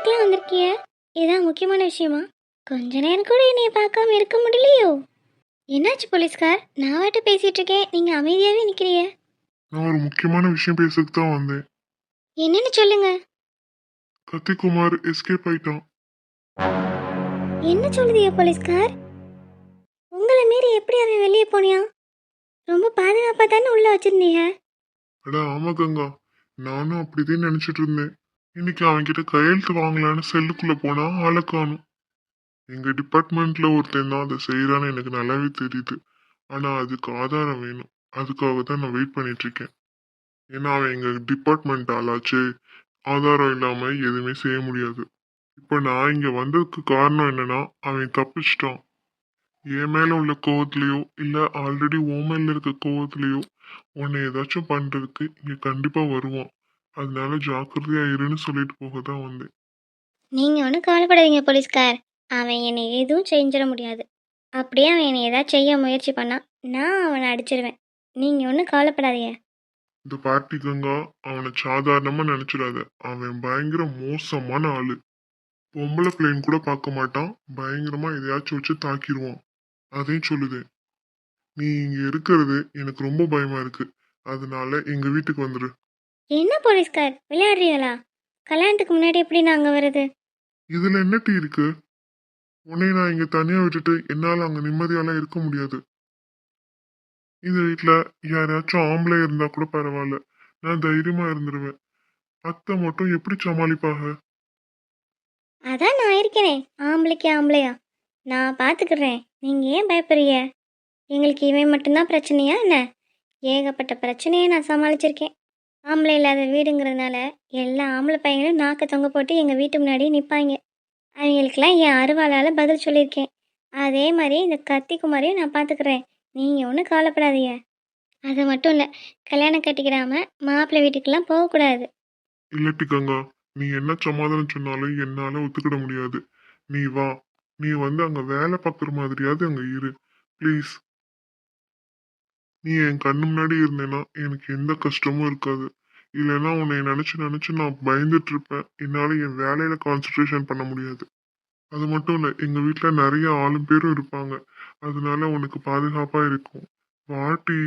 வீட்டுக்கெல்லாம் வந்திருக்கிய? ஏதாவது முக்கியமான விஷயமா? கொஞ்ச நேரம் கூட என்னைய பார்க்காம இருக்க முடியலையோ? என்னாச்சு போலீஸ்கார்? நான் வாட்டு பேசிட்டு இருக்கேன் நீங்க அமைதியாவே நிக்கிறிய. நான் ஒரு முக்கியமான விஷயம் பேசுறதுக்கு தான் வந்தேன். என்னன்னு சொல்லுங்க. கத்திக்குமார் எஸ்கேப் ஆயிட்டான். என்ன சொல்லுதிய போலீஸ்கார்? உங்களை மீறி எப்படி அவன் வெளியே போனியா ரொம்ப பாதுகாப்பா தானே உள்ள வச்சிருந்தீங்க? அட ஆமா கங்கா. நானும் அப்படிதான் நினைச்சிட்டு இருந்தேன். இன்னைக்கு அவன்கிட்ட கையெழுத்து வாங்கலான்னு செல்லுக்குள்ள போனா ஆளை காணும். எங்க டிபார்ட்மெண்ட்ல ஒருத்தன் தான் அதை செய்யறான்னு எனக்கு நல்லாவே தெரியுது. ஆனா அதுக்கு ஆதாரம் வேணும். அதுக்காக தான் நான் வெயிட் பண்ணிட்டு இருக்கேன். ஏன்னா அவன் எங்க டிபார்ட்மெண்ட் ஆளாச்சு. ஆதாரம் இல்லாம எதுவுமே செய்ய முடியாது. இப்போ நான் இங்க வந்ததுக்கு காரணம் என்னன்னா அவன் தப்பிச்சிட்டான். என் மேல உள்ள கோவத்திலயோ இல்ல ஆல்ரெடி உன் மேல இருக்க கோவத்திலயோ உன்னை ஏதாச்சும் பண்றதுக்கு இங்க கண்டிப்பா வருவான். அதனால ஜாக்கிரதையா இருன்னு சொல்லிட்டு போக தான் வந்தேன். நீங்க ஒன்றும் கவலைப்படாதீங்க போலீஸ்கார். அவன் என்னை எதுவும் செஞ்சிட முடியாது. அப்படியே அவன் என்னை ஏதாவது செய்ய முயற்சி பண்ணா நான் அவனை அடிச்சிருவேன். நீங்க ஒன்றும் கவலைப்படாதீங்க. இந்த பார்ட்டி கங்கா அவனை சாதாரணமா நினைச்சிடாத. அவன் பயங்கர மோசமான ஆளு. பொம்பளை பிள்ளைன்னு கூட பார்க்க மாட்டான். பயங்கரமா எதையாச்சும் வச்சு தாக்கிடுவான். அதையும் சொல்லுது நீ இங்க இருக்கிறது எனக்கு ரொம்ப பயமா இருக்கு. அதனால எங்க வீட்டுக்கு வந்துரு. என்ன போலீஸ்கார்? விளையாடுறீங்களா? கல்யாணத்துக்கு முன்னாடி எப்படி நான் அங்கே வருது இதுல என்ன டீ இருக்கு? உன்னை நான் இங்க தனியா விட்டுட்டு என்னால அங்க நிம்மதியாலாம் இருக்க முடியாது. இந்த வீட்ல யாராச்சும் ஆம்பளை இருந்தா கூட பரவாயில்ல. நான் தைரியமா இருந்துருவேன். அத்தை மட்டும் எப்படி சமாளிப்பாக அதான் நான் இருக்கேனே. ஆம்பளைக்கு ஆம்பளையா? நான் பார்த்துக்கிறேன் நீங்கள் ஏன் பயப்படுறீங்க? எங்களுக்கு இவன் மட்டும்தான் பிரச்சனையா என்ன? ஏகப்பட்ட பிரச்சனையை நான் சமாளிச்சிருக்கேன். ஆம்பளை இல்லாத வீடுங்கிறதுனால எல்லா ஆம்பளை பையங்களும் நாக்க தொங்க போட்டு எங்கள் வீட்டு முன்னாடி நிற்பாங்க அவங்களுக்கெல்லாம் என் அருவாளால் பதில் சொல்லியிருக்கேன். அதே மாதிரி இந்த கத்தி குமாரையும் நான் பார்த்துக்கிறேன் நீங்கள் ஒன்றும் கவலைப்படாதீங்க. அது மட்டும் இல்லை கல்யாணம் கட்டிக்கிறாம மாப்பிள்ளை வீட்டுக்கெல்லாம் போகக்கூடாது. இல்லட்டி கங்கா நீ என்ன சமாதானம் சொன்னாலும் என்னால் ஒத்துக்கிட முடியாது. நீ வா நீ வந்து அங்கே வேலை பார்க்குற மாதிரியாவது அங்கே இரு. ப்ளீஸ் நீ என் கண்ணு முன்னாடி இருந்தேன்னா எனக்கு எந்த கஷ்டமும் இருக்காது. இல்லைன்னா உன்னை நினச்சி நினச்சி நான் பயந்துட்டு இருப்பேன். என்னால் என் வேலையில் கான்சென்ட்ரேஷன் பண்ண முடியாது. அது மட்டும் இல்லை எங்கள் வீட்டில் நிறைய ஆளும் பேரும் இருப்பாங்க. அதனால உனக்கு பாதுகாப்பாக இருக்கும். வாட்டி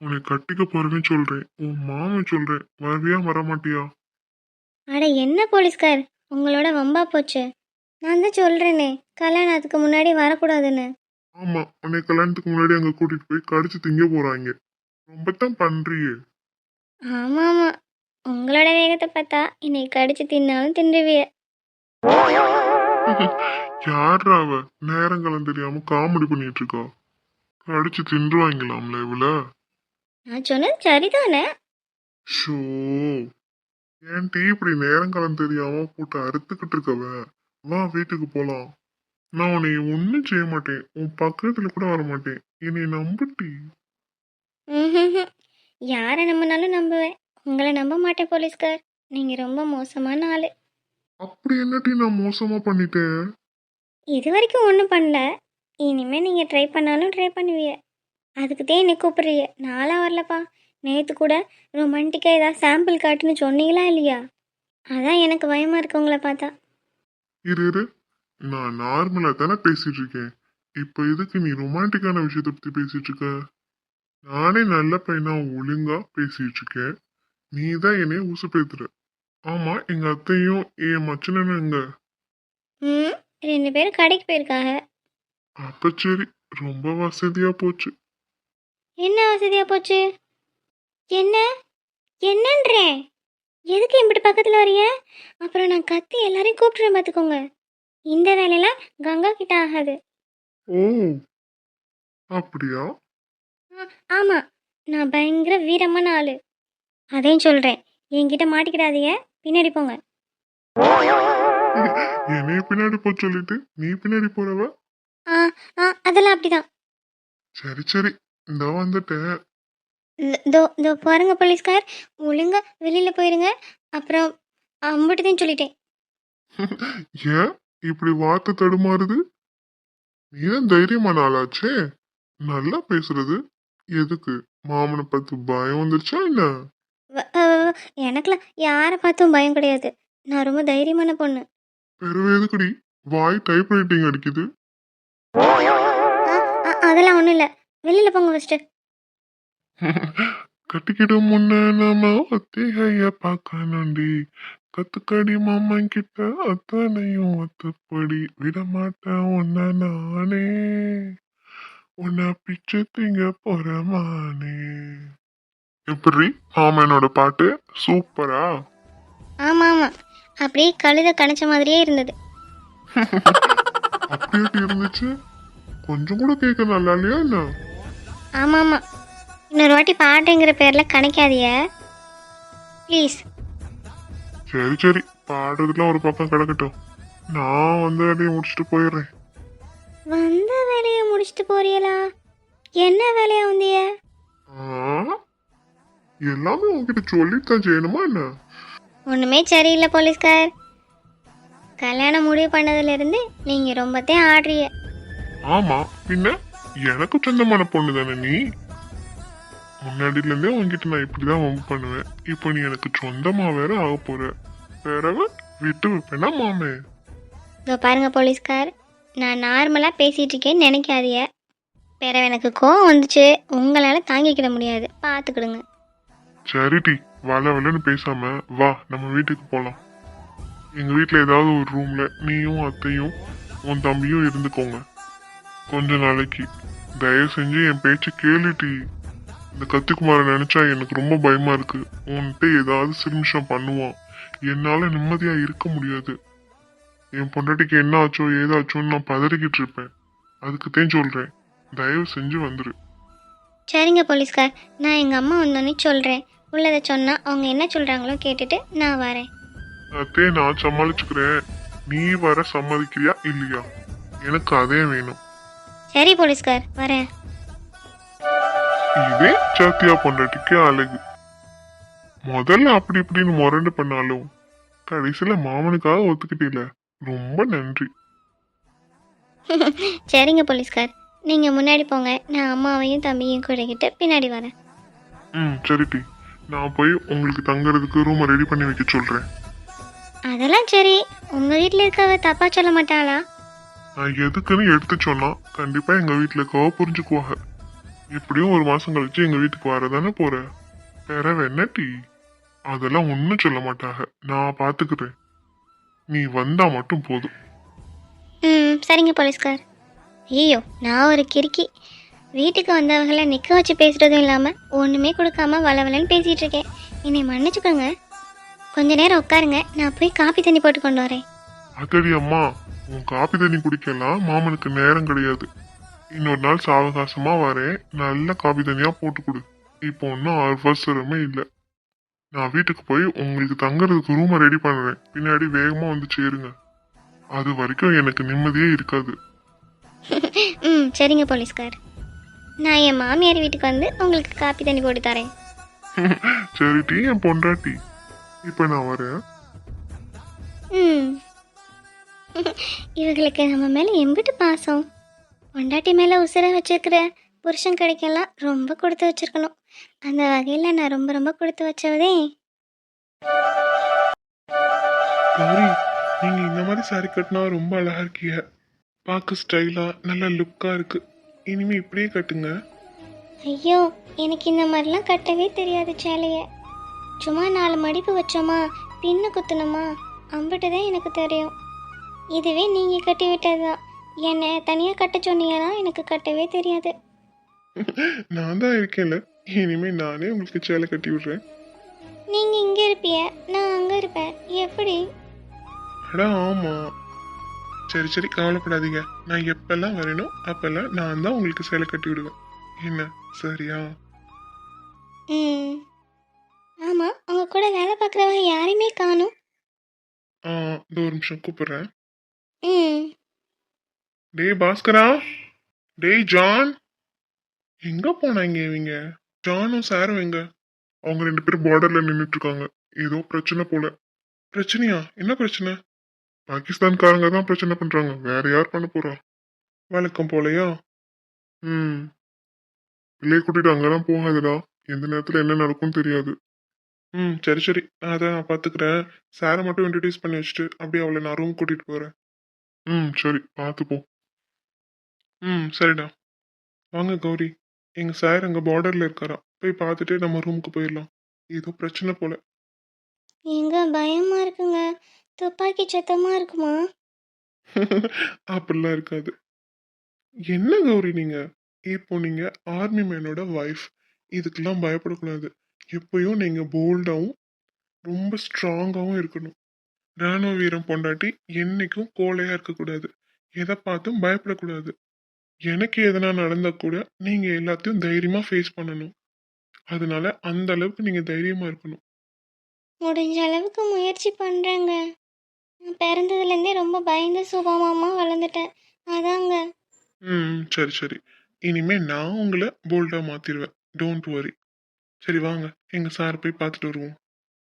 உன்னை கட்டிக்க போறேன்னு சொல்கிறேன் உன் மாமன் சொல்கிறேன் வரவியா வரமாட்டியா? அட என்ன போலீஸ்கார்? உங்களோட வம்பா போச்சு. நான் தான் சொல்கிறேனே கல்யாணத்துக்கு முன்னாடி வரக்கூடாதுன்னு. ஆமா உன்னை கல்யாணத்துக்கு முன்னாடி அங்க கூட்டிட்டு போய் கடிச்சு திங்க போறாங்க. ரொம்ப தான் பண்றியே ஆமாம் ஆமாம் உங்களோட வேகத்தை பார்த்தா இன்னைக்கு கடிச்சு தின்னாலும் தின்றுவிய. யாரா அவ? நேரங்களும் தெரியாம காமெடி பண்ணிட்டு இருக்கா கடிச்சு தின்றுவாங்களாம்ல இவள? நான் சொன்னது சரிதானே? ஷோ. ஏன் டீ இப்படி நேரங்காலம் தெரியாம போட்டு அறுத்துக்கிட்டு இருக்கவ வா வீட்டுக்கு போலாம். நான் உன்னை ஒன்னும் செய்ய மாட்டேன். உன் பக்கத்துல கூட வர மாட்டேன். என்னை நம்புட்டி. யாரை நம்பினாலும் நம்புவேன். உங்களை நம்ப மாட்டேன் போலீஸ்கார். நீங்கள் ரொம்ப மோசமான ஆள். அப்படி என்னட்டி நான் மோசமா பண்ணிட்டேன்? இது வரைக்கும் ஒன்றும் பண்ணல. இனிமேல் நீங்கள் ட்ரை பண்ணாலும் ட்ரை பண்ணுவீங்க. அதுக்கு தான் என்னை கூப்பிட்றீங்க. நாளாக வரலப்பா. நேற்று கூட ரொமான்டிக்காக ஏதாவது சாம்பிள் காட்டுன்னு சொன்னீங்களா இல்லையா? அதான் எனக்கு பயமாக இருக்கு உங்களை பார்த்தா. இரு. நான் நார்மலா தானே பேசிட்டு இருக்கேன் இப்ப எதுக்கு நீ ரொமான்டிக்கான விஷயத்தை பத்தி பேசிட்டு இருக்க நானே நல்ல பையனா ஒழுங்கா பேசிட்டு இருக்கேன் நீ தான் என்னைய ஊசுப்பேத்துற ஆமா எங்க அத்தையும் என் மச்சனனும் எங்க ம் ரெண்டு பேரும் கடைக்கு போயிருக்காங்க. அப்ப சரி ரொம்ப வசதியா போச்சு. என்ன வசதியாக போச்சு? என்ன? என்னன்றேன் எதுக்கு இப்படி பக்கத்தில் வரீங்க அப்புறம் நான் கத்தி எல்லாரையும் கூப்பிட்டுறேன் பார்த்துக்கோங்க இந்த வேலையெல்லாம் கங்கா கிட்ட ஆகாது. ஓ அப்படியா? ஆமாம் நான் பயங்கர வீரமான ஆள். அதையும் சொல்கிறேன் என்கிட்ட மாட்டிக்கிடாதீங்க. பின்னாடி போங்க. என்னைய பின்னாடி போ சொல்லிட்டு நீ பின்னாடி போறவ? ஆ ஆ அதெல்லாம் அப்படிதான். சரி சரி. இந்த வந்துட்டேன் இந்த- இதோ இதோ பாருங்க போலீஸ்கார். ஒழுங்கா வெளியில் போயிருங்க. அப்புறம் அம்பிட்டுதான் சொல்லிட்டேன். ஏன்? இப்படி வார்த்தை தடுமாறுது? நீதான் தைரியமான ஆளாச்சே நல்லா பேசுறது. எதுக்கு? மாமனை பார்த்து பயம் வந்துருச்சா என்ன? எனக்கெல்லாம் யாரை பார்த்தும் பயம் கிடையாது. நான் ரொம்ப தைரியமான பொண்ணு. பிறகு எதுக்குடி? வாய் டைப்ரைட்டிங் அடிக்குது. ஆ, ஆ, அதெல்லாம் ஒன்றும் இல்லை. வெளியில் போங்க ஃபஸ்ட்டு கட்டிக்கிடும் முன்ன நாம ஒத்திகைய பார்க்கணுண்டி கத்துக்கடி மாமன் கிட்ட அத்தனையும் ஒத்துப்படி. விட மாட்டேன் உன்ன நானே. உன்னை பிச்சு திங்க போறமானே. எப்படி? மாமனோட பாட்டு சூப்பரா? ஆமாம். ஆமாம் அப்படியே கழுத கணிச்ச மாதிரியே இருந்தது. அப்படியே இருந்துச்சு. கொஞ்சம் கூட கேட்க நல்லா இல்லையா என்ன? ஆமாம் ஆமாம். இன்னொரு வாட்டி பாட்டுங்கிற பேரில் கணிக்காதிய ப்ளீஸ் சரி சரி. பாடுறதுலாம் ஒரு பக்கம் கிடக்கட்டும். நான் வந்த வேலையை முடிச்சுட்டு போயிடுறேன். வந்த வேலையை முடிச்சுட்டு போறீங்களா? என்ன வேலையா வந்திய? எல்லாமே உன்கிட்ட சொல்லிட்டு தான் செய்யணுமா என்ன? ஒன்றுமே சரியில்லை போலீஸ்கார். கல்யாணம் முடிவு பண்ணதுலேருந்து நீங்கள் ரொம்பத்தையும் ஆடுறீங்க. ஆமா. பின்ன? எனக்கு சொந்தமான பொண்ணு தானே நீ? முன்னாடில இருந்தே உன்கிட்ட நான் இப்படிதான் வம்பு பண்ணுவேன். இப்போ நீ எனக்கு சொந்தமா வேற ஆக போற. பிறகு விட்டு வைப்பேனா மாமே? இதோ பாருங்க போலீஸ்கார். நான் நார்மலாக பேசிகிட்டு இருக்கேன்னு நினைக்காதீங்க. பிறகு எனக்கு கோவம் வந்துச்சு. உங்களால் தாங்கிக்கிட முடியாது. பார்த்துக்கிடுங்க சரிடி. வள வளன்னு பேசாம வா நம்ம வீட்டுக்கு போலாம். எங்க வீட்ல ஏதாவது ஒரு ரூம்ல நீயும் அத்தையும் உன் தம்பியும் இருந்துக்கோங்க. கொஞ்ச நாளைக்கு. தயவு செஞ்சு என் பேச்சு கேளுடி. இந்த கத்திக்குமார நினைச்சா எனக்கு ரொம்ப பயமா இருக்கு. உன்கிட்ட ஏதாவது சிறுமிஷம் பண்ணுவான். என்னால நிம்மதியா இருக்க முடியாது. என் பொண்டாட்டிக்கு என்ன ஆச்சோ ஏதாச்சோன்னு நான் பதறிக்கிட்டு இருப்பேன். அதுக்குத்தான் சொல்றேன். தயவு செஞ்சு வந்துரு. சரிங்க போலீஸ்கார். நான் எங்கள் அம்மா வந்தோன்னே சொல்கிறேன் உள்ளதை சொன்னால் அவங்க என்ன சொல்கிறாங்களோ கேட்டுட்டு நான் வரேன். அத்தே நான் சமாளிச்சுக்கிறேன். நீ வர சம்மதிக்கிறியா இல்லையா? எனக்கு அதே வேணும். சரி போலீஸ்கார் வரேன். இதே சாத்தியா பொண்டாட்டிக்கு அழகு. முதல்ல அப்படி இப்படின்னு முரண்டு பண்ணாலும் கடைசியில மாமனுக்காக ஒத்துக்கிட்டீல. ரொம்ப நன்றி. சரிங்க போலீஸ்கார். நீங்கள் முன்னாடி போங்க. நான் அம்மாவையும் தம்பியும் கூடக்கிட்டு பின்னாடி வரேன். ம் சரிட்டி நான் போய் உங்களுக்கு தங்குறதுக்கு ரூமை ரெடி பண்ணி வைக்க சொல்றேன். அதெல்லாம் சரி. உங்கள் வீட்டில் இருக்கவ தப்பாக சொல்ல மாட்டாளா? நான் எதுக்குன்னு எடுத்து சொன்னா கண்டிப்பா எங்க வீட்டுல இருக்கவ புரிஞ்சுக்குவாங்க. எப்படியும் ஒரு மாசம் கழிச்சு எங்க வீட்டுக்கு வரதானே போற? வேற என்ன டீ? அதெல்லாம் ஒன்றும் சொல்ல மாட்டாங்க நான் பாத்துக்கிறேன். நீ வந்தா மட்டும் போதும். ம் சரிங்க போலீஸ்கார். ஐயோ நான் ஒரு கிறுக்கி. வீட்டுக்கு வந்தவங்களை நிற்க வச்சு பேசுகிறதும் இல்லாமல் ஒன்றுமே கொடுக்காம வளவலன்னு பேசிகிட்டு இருக்கேன். என்னை மன்னிச்சுக்கோங்க. கொஞ்ச நேரம் உட்காருங்க. நான் போய் காப்பி தண்ணி போட்டு கொண்டு வரேன். அதடி அம்மா உன் காப்பி தண்ணி குடிக்கலாம். மாமனுக்கு நேரம் கிடையாது. இன்னொரு நாள் சாவகாசமா வரேன். நல்ல காப்பி தண்ணியா போட்டு கொடு. இப்போ ஒன்றும் அவசரமே இல்லை. நான் வீட்டுக்கு போய் உங்களுக்கு தங்குறதுக்கு ரூமை ரெடி பண்ணுறேன் பின்னாடி வேகமா வந்து சேருங்க. அது வரைக்கும் எனக்கு நிம்மதியே இருக்காது. ம் சரிங்க போலீஸ்கார். நான் என் மாமியார் வீட்டுக்கு வந்து உங்களுக்கு காப்பி தண்ணி போட்டு தரேன். சரி டீ என் பொண்டாட்டி. இப்போ நான் வரேன். ம். இவங்களுக்கு நம்ம மேலே எம்பிட்டு பாசம். பொண்டாட்டி மேலே உசுர வச்சிருக்கிற புருஷன் கிடைக்கலாம் ரொம்ப கொடுத்து வச்சிருக்கணும். அந்த வகையில் நான் ரொம்ப ரொம்ப கொடுத்து வச்சவதே. கௌரி நீங்க இந்த மாதிரி சாரி கட்டினா ரொம்ப அழகா இருக்கீங்க பார்க்க ஸ்டைலா நல்ல லுக்கா இருக்கு. இனிமே இப்படியே கட்டுங்க. ஐயோ எனக்கு இந்த மாதிரிலாம் கட்டவே தெரியாது சேலைய. சும்மா நாலு மடிப்பு வச்சோமா பின்னு குத்துனோமா அம்பிட்டு தான் எனக்கு தெரியும். இதுவே நீங்கள் கட்டி விட்டதுதான். என்னை தனியாக கட்ட சொன்னீங்கன்னா எனக்கு கட்டவே தெரியாது. நான் தான் இருக்கேன்ல. இனிமே நானே உங்களுக்கு சேலை கட்டி விடுறேன். நீங்கள் இங்கே இருப்பிய நான் அங்கே இருப்பேன். எப்படி? அடா ஆமா. சரி சரி கவலைப்படாதீங்க. நான் எப்பெல்லாம் வரணும் அப்பெல்லாம் நான் தான் உங்களுக்கு சேலை கட்டி விடுவேன். என்ன சரியா? ம். ஆமாம் அவங்க கூட வேலை பார்க்குறவங்க யாரையுமே காணும். ஆ ஒரு நிமிஷம் கூப்பிடுறேன். ம். டேய் பாஸ்கரா டேய் ஜான். எங்க போனாங்க இவங்க? ஜானும் சாரும் எங்க? அவங்க ரெண்டு பேரும் பார்டர்ல நின்றுட்டு இருக்காங்க ஏதோ பிரச்சனை போல. பிரச்சனையா? என்ன பிரச்சனை? பாகிஸ்தான்காரங்க தான் பிரச்சனை பண்றாங்க. வேற யார் பண்ண போறா? வழக்கம் போலையா? ம். பிள்ளைய கூட்டிட்டு அங்கெல்லாம் போகாதடா. எந்த நேரத்துல என்ன நடக்கும்னு தெரியாது. ம் சரி சரி. நான் அதை நான் பார்த்துக்கிறேன் சாரை மட்டும் இன்ட்ரடியூஸ் பண்ணி வச்சுட்டு அப்படியே அவளை நான் ரூம் கூட்டிகிட்டு போகிறேன் ம் சரி. பார்த்துப்போம் ம் சரிடா. வாங்க கௌரி. எங்கள் சார் அங்கே பார்டரில் இருக்காரா. போய் பார்த்துட்டு நம்ம ரூமுக்கு போயிடலாம். ஏதோ பிரச்சனை போல. எங்க? பயமா இருக்குங்க. துப்பாக்கி சத்தமா இருக்குமா? அப்படிலாம் இருக்காது. என்ன கௌரி நீங்க? இப்போ நீங்க ஆர்மி மேனோட ஒய்ஃப் இதுக்கெல்லாம் பயப்படக்கூடாது. எப்பயும் நீங்க போல்டாவும் ரொம்ப ஸ்ட்ராங்காகவும் இருக்கணும். ராணுவ வீரம் பொண்டாட்டி என்னைக்கும் கோழையா இருக்கக்கூடாது. எதை பார்த்தும் பயப்படக்கூடாது. எனக்கு எதனா நடந்தா கூட நீங்க எல்லாத்தையும் தைரியமா ஃபேஸ் பண்ணணும். அதனால அந்த அளவுக்கு நீங்க தைரியமா இருக்கணும். முடிஞ்ச அளவுக்கு முயற்சி பண்றேங்க. நான் பிறந்ததுலேருந்தே ரொம்ப பயந்த சுபாவமா வளர்ந்துட்டேன். அதாங்க. ம் சரி சரி. இனிமே நான் உங்களை போல்டா மாத்திருவேன். டோன்ட் வரி சரி வாங்க. எங்க சார் போய் பார்த்துட்டு வருவோம்.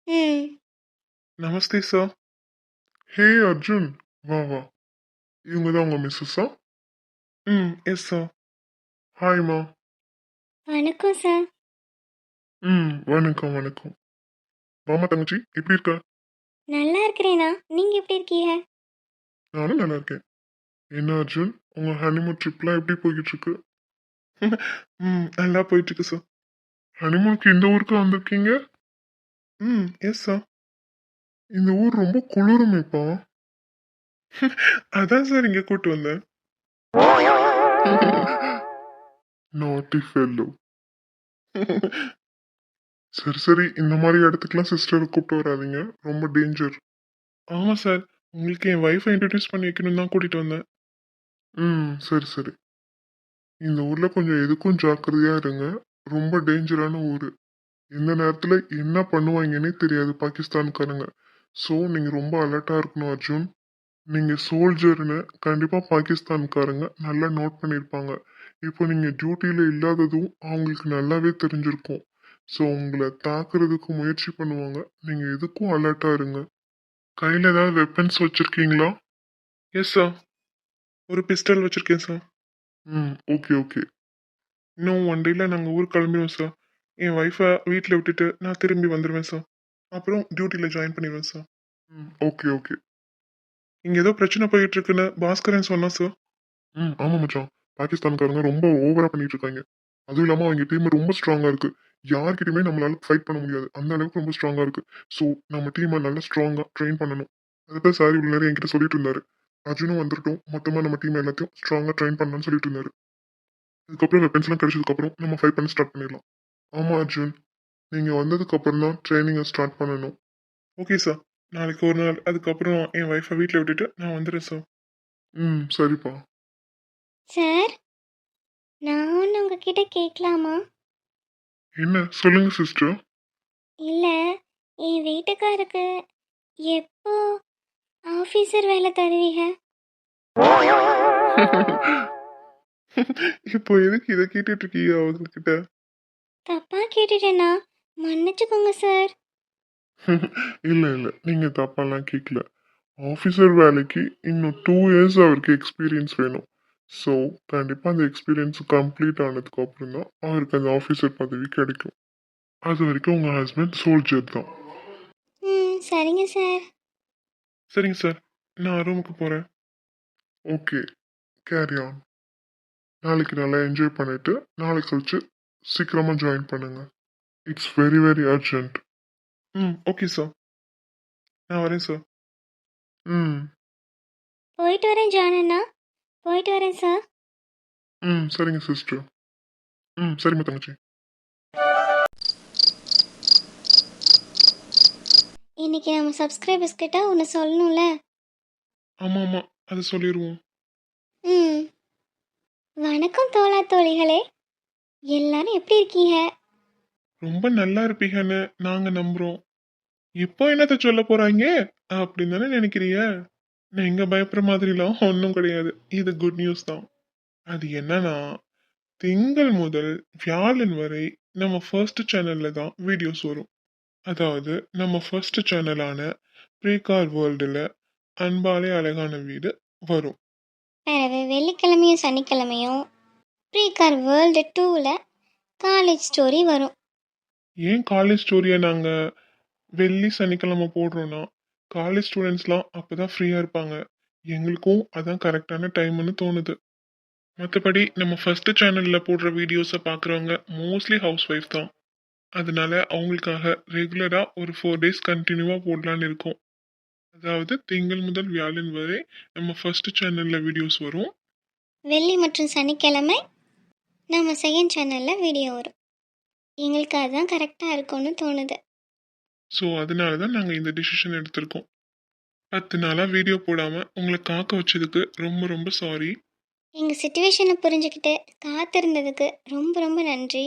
ம். நமஸ்தே சார் ஹே அர்ஜுன் வா வா. இவங்க தான் உங்க மிஸ்ஸஸா ம். Yes sir. ஹாய்மா வணக்கம் சார். ம் வணக்கம் வணக்கம். வாமா தங்கச்சி எப்படி இருக்க? நல்லா இருக்கிறேனா நீங்க எப்படி இருக்கீங்க? நானும் நல்லா இருக்கேன். என்ன அர்ஜுன் உங்க ஹனிமூன் ட்ரிப்லாம் எப்படி போய்கிட்டு இருக்கு ம் நல்லா போயிட்டு இருக்கு சார். ஹனிமூனுக்கு இந்த ஊருக்கு வந்திருக்கீங்க? ம் எஸ் சார். இந்த ஊர் ரொம்ப குளிருமேப்பா. அதான் சார் இங்க கூட்டு வந்தேன். நாட்டி ஃபெல்லோ சரி சரி இந்த மாதிரி இடத்துக்குலாம் சிஸ்டரை கூப்பிட்டு வராதீங்க. ரொம்ப டேஞ்சர் ஆமாம் சார் உங்களுக்கு என் ஒய்ஃபை இன்ட்ரடியூஸ் பண்ணி வைக்கணும் தான் கூட்டிகிட்டு வந்தேன். ம் சரி சரி. இந்த ஊரில் கொஞ்சம் எதுக்கும் ஜாக்கிரதையாக இருங்க. ரொம்ப டேஞ்சரான ஊர். எந்த நேரத்தில் என்ன பண்ணுவாங்கன்னே தெரியாது பாகிஸ்தான்காரங்க. ஸோ நீங்கள் ரொம்ப அலர்ட்டாக இருக்கணும் அர்ஜுன். நீங்கள் சோல்ஜர்னு கண்டிப்பாக பாகிஸ்தான்காரங்க நல்லா நோட் பண்ணியிருப்பாங்க இப்போ நீங்கள் டியூட்டியில் இல்லாததும் அவங்களுக்கு நல்லாவே தெரிஞ்சிருக்கும். ஸோ உங்களை தாக்குறதுக்கு முயற்சி பண்ணுவாங்க. நீங்கள் எதுக்கும் அலர்ட்டாக இருங்க. கையில் ஏதாவது வெப்பன்ஸ் வச்சுருக்கீங்களா? எஸ் சார் ஒரு பிஸ்டல் வச்சுருக்கேன் சார் ம் ஓகே ஓகே இன்னும் ஒன் டேயில் நாங்கள் ஊர் கிளம்பிடுவோம் சார் என் ஒய்ஃபை வீட்டில் விட்டுட்டு நான் திரும்பி வந்துடுவேன் சார் அப்புறம் டியூட்டியில் ஜாயின் பண்ணிடுவேன் சார் ம் ஓகே ஓகே இங்கே ஏதோ பிரச்சனை போயிட்டு இருக்குன்னு பாஸ்கரன் சொன்னா சார் ம் ஆமாம் மச்சான். பாகிஸ்தான்காரங்க ரொம்ப ஓவரா பண்ணிட்டு இருக்காங்க அதுவும் இல்லாமல் அவங்க டீம் ரொம்ப ஸ்ட்ராங்காக இருக்கு. யார்கிட்டயுமே நம்மளால ஃபைட் பண்ண முடியாது. அந்த அளவுக்கு ரொம்ப ஸ்ட்ராங்காக இருக்கு. ஸோ நம்ம டீமை நல்லா ஸ்ட்ராங்காக ட்ரெயின் பண்ணணும். அதுதான் சார் இவ்வளோ நேரம் என்கிட்ட சொல்லிட்டு இருந்தாரு. அர்ஜுனும் வந்துட்டோம் மொத்தமாக நம்ம டீம் எல்லாத்தையும் ஸ்ட்ராங்காக ட்ரெயின் பண்ணலாம்னு சொல்லிட்டு இருந்தாரு. அதுக்கப்புறம் வெப்பன்ஸ்லாம் கிடைச்சதுக்கப்புறம் நம்ம ஃபைட் பண்ண ஸ்டார்ட் பண்ணிடலாம். ஆமாம் அர்ஜுன். நீங்கள் வந்ததுக்கப்புறம் தான் ட்ரைனிங்கை ஸ்டார்ட் பண்ணணும். ஓகே சார் நாளைக்கு ஒரு நாள். அதுக்கப்புறம் என் ஒய்ஃபை வீட்டில் விட்டுட்டு நான் வந்துடுறேன் சார் ம் சரிப்பா. சார் நான் ஒன்று உங்ககிட்ட கேட்கலாமா? என்ன? சொல்லுங்க சிஸ்டர் இல்லை என் வீட்டுக்காருக்கு எப்போ ஆஃபீஸர் வேலை தருவீங்க? இப்போ எதுக்கு இதை கேட்டுட்டு இருக்கீங்க அவங்க கிட்ட தப்பா கேட்டுட்டேனா? மன்னிச்சுக்கோங்க சார் இல்ல இல்ல. நீங்க தப்பாலாம் கேட்கல ஆஃபீஸர் வேலைக்கு இன்னும் டூ இயர்ஸ் அவருக்கு எக்ஸ்பீரியன்ஸ் வேணும். ஸோ கண்டிப்பாக அந்த எக்ஸ்பீரியன்ஸ் கம்ப்ளீட் ஆனதுக்கு அப்புறம் தான் அவருக்கு அந்த ஆஃபீஸர் பதவி கிடைக்கும். அது வரைக்கும் உங்கள் ஹஸ்பண்ட் சோல்ஜர் தான். ம் சரிங்க சார் சரிங்க சார் நான் ரூமுக்கு போகிறேன் ஓகே கேரி ஆன் நாளைக்கு நல்லா என்ஜாய் பண்ணிட்டு நாளைக்கு கழிச்சு சீக்கிரமாக ஜாயின் பண்ணுங்க. இட்ஸ் வெரி வெரி அர்ஜென்ட் ம் ஓகே சார் நான் வரேன் சார் ம் போயிட்டு வரேன் ஜானண்ணா போயிட்டு வரேன் சார் ம் சரிங்க சிஸ்டர் ம் சரிம்மா தங்கச்சி இன்னைக்கு நம்ம சப்ஸ்கிரைபர்ஸ் கிட்ட ஒன்று சொல்லணும்ல? ஆமாம் ஆமாம் அதை சொல்லிடுவோம் ம். வணக்கம் தோழா தோழிகளே. எல்லாரும் எப்படி இருக்கீங்க? ரொம்ப நல்லா இருப்பீங்கன்னு நாங்கள் நம்புகிறோம் இப்போ என்னத்த சொல்ல போகிறாங்க அப்படின்னு தானே நினைக்கிறிய? நீங்க பயப்படுற மாதிரிலாம் ஒன்றும் கிடையாது. இது குட் நியூஸ் தான். அது என்னன்னா திங்கள் முதல் வியாழன் வரை நம்ம ஃபர்ஸ்ட் சேனல்ல தான் வீடியோஸ் வரும். அதாவது நம்ம ஃபர்ஸ்ட் சேனலான ப்ரீகார் வேர்ல்டில் அன்பாலே அழகான வீடு வரும். பிறகு வெள்ளிக்கிழமையும் சனிக்கிழமையும் ப்ரீகார் வேர்ல்டு டூவில் காலேஜ் ஸ்டோரி வரும். ஏன் காலேஜ் ஸ்டோரியை நாங்கள் வெள்ளி சனிக்கிழமை போடுறோன்னா காலேஜ் ஸ்டூடெண்ட்ஸ்லாம் அப்போ தான் ஃப்ரீயாக இருப்பாங்க. எங்களுக்கும் அதான் கரெக்டான டைம்னு தோணுது. மற்றபடி நம்ம ஃபஸ்ட்டு சேனலில் போடுற வீடியோஸை பார்க்குறவங்க மோஸ்ட்லி ஹவுஸ் ஒய்ஃப் தான். அதனால அவங்களுக்காக ரெகுலராக ஒரு ஃபோர் டேஸ் கண்டினியூவாக போடலான்னு இருக்கோம். அதாவது திங்கள் முதல் வியாழன் வரை நம்ம ஃபஸ்ட்டு சேனலில் வீடியோஸ் வரும். வெள்ளி மற்றும் சனிக்கிழமை நம்ம செகண்ட் சேனலில் வீடியோ வரும். எங்களுக்கு அதுதான் கரெக்டாக இருக்கும்னு தோணுது. ஸோ அதனால தான் நாங்கள் இந்த டிசிஷன் எடுத்திருக்கோம். பத்து நாளாக வீடியோ போடாமல் உங்களை காக்க வச்சதுக்கு ரொம்ப ரொம்ப சாரி எங்கள் சுச்சுவேஷனை புரிஞ்சுக்கிட்டு காத்திருந்ததுக்கு ரொம்ப ரொம்ப நன்றி.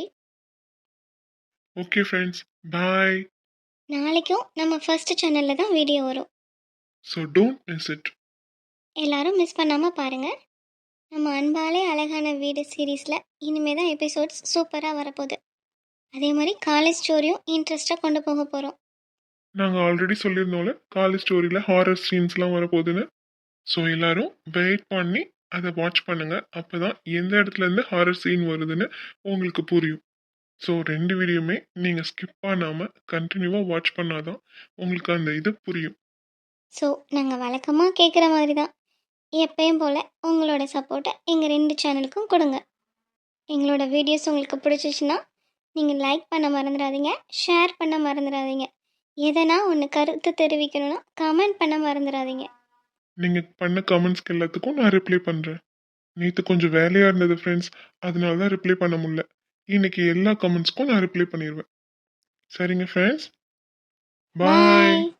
ஓகே ஃப்ரெண்ட்ஸ் பாய் நாளைக்கும் நம்ம ஃபர்ஸ்ட் சேனலில் தான் வீடியோ வரும். ஸோ டோன்ட் மிஸ் இட் எல்லாரும் மிஸ் பண்ணாமல் பாருங்கள் நம்ம அன்பாலே அழகான வீடு சீரீஸில் இனிமே தான் எபிசோட்ஸ் சூப்பராக வரப்போகுது. அதே மாதிரி காலேஜ் ஸ்டோரியும் இன்ட்ரெஸ்ட்டாக கொண்டு போக போகிறோம் நாங்கள் ஆல்ரெடி சொல்லியிருந்தோம்ல காலேஜ் ஸ்டோரியில் ஹாரர் சீன்ஸ்லாம் வரப்போகுதுன்னு. ஸோ எல்லாரும் வெயிட் பண்ணி அதை வாட்ச் பண்ணுங்கள் அப்போ தான் எந்த இடத்துலேருந்து ஹாரர் சீன் வருதுன்னு உங்களுக்கு புரியும். ஸோ ரெண்டு வீடியோமே நீங்கள் ஸ்கிப் பண்ணாமல் கண்டினியூவாக வாட்ச் பண்ணாதான் உங்களுக்கு அந்த இது புரியும். ஸோ நாங்கள் வழக்கமாக கேட்குற மாதிரி தான் எப்பயும் போல் உங்களோட சப்போர்ட்டை எங்கள் ரெண்டு சேனலுக்கும் கொடுங்க. எங்களோட வீடியோஸ் உங்களுக்கு பிடிச்சிச்சுன்னா நீங்கள் லைக் பண்ண மறந்துடாதீங்க ஷேர் பண்ண மறந்துடாதீங்க. எதனா ஒன்று கருத்து தெரிவிக்கணும்னா கமெண்ட் பண்ண மறந்துடாதீங்க நீங்கள் பண்ண கமெண்ட்ஸ்க்கு எல்லாத்துக்கும் நான் ரிப்ளை பண்ணுறேன் நேற்று கொஞ்சம் வேலையாக இருந்தது ஃப்ரெண்ட்ஸ் அதனால தான் ரிப்ளை பண்ண முடியல. இன்னைக்கு எல்லா கமெண்ட்ஸ்க்கும் நான் ரிப்ளை பண்ணிடுவேன் சரிங்க ஃப்ரெண்ட்ஸ் பாய் பாய்